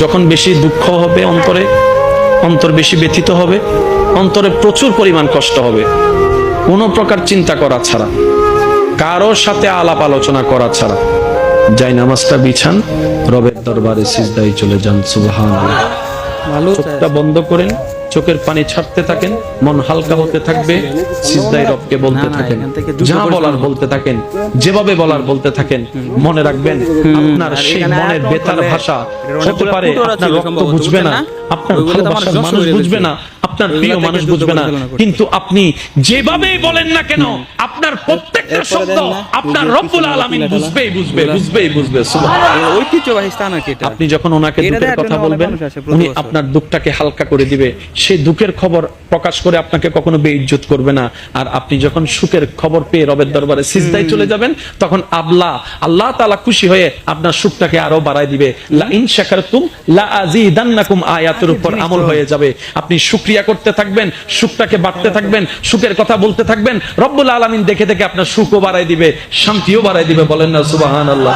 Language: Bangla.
যখন বেশি দুঃখ হবে অন্তরে অন্তর বেশি ব্যথিত হবে অন্তরে প্রচুর পরিমাণ কষ্ট হবে। কোনো প্রকার চিন্তা করা ছাড়া কারোর সাথে আলাপ আলোচনা করা ছাড়া। যাই নামাজটা বিছান রবের দরবারে সিজদাই চলে যান সুবহান চোখটা বন্ধ করেন। চোখের পানি ছাড়তে থাকেন মন হালকা হতে থাকবে সিজদাই রবকে বলতে থাকেন। যা বলার বলতে থাকেন যেভাবে বলার বলতে থাকেন মনে রাখবেন আপনার সেই মনের বেতার ভাষা হতে পারে আপনার রক্ত বুঝবে না আপনার ভালোবাসার মানুষ বুঝবে না। আপনার প্রিয় মানুষ বুঝবে না। কিন্তু আপনি যেভাবেই বলেন না কেন আপনার প্রত্যেকটা শব্দ আপনার রব্বুল আলামিন বুঝবেই বুঝবে বুঝবেই বুঝবে ঐতিহ্যবাহী স্থান আর কি আপনি যখন ওনাকে দুঃখের কথা বলবেন উনি আপনার দুঃখটাকে হালকা করে দিবে। সেই দুঃখের খবর প্রকাশ করে আপনাকে কখনো বেইজ্জত করবে না। আর আপনি যখন সুখের খবর পেয়ে রবের দরবারে সিজদায় চলে যাবেন তখন আল্লাহ আল্লাহ তাআলা খুশি হয়ে আপনার সুখটাকে আরও বাড়ায় দিবে। লা ইন শাকারতুম লা আযীদান্নাকুম আয়াতের উপর আমল হয়ে যাবে। আপনি শুকরিয়া করতে থাকবেন, সুখটাকে বাড়তে থাকবেন, সুখের কথা বলতে থাকবেন, রব্বুল আলমিন দেখে দেখে আপনার সুখও বাড়াই দিবে, শান্তিও বাড়াই দিবে, বলেন না সুবহানাল্লাহ।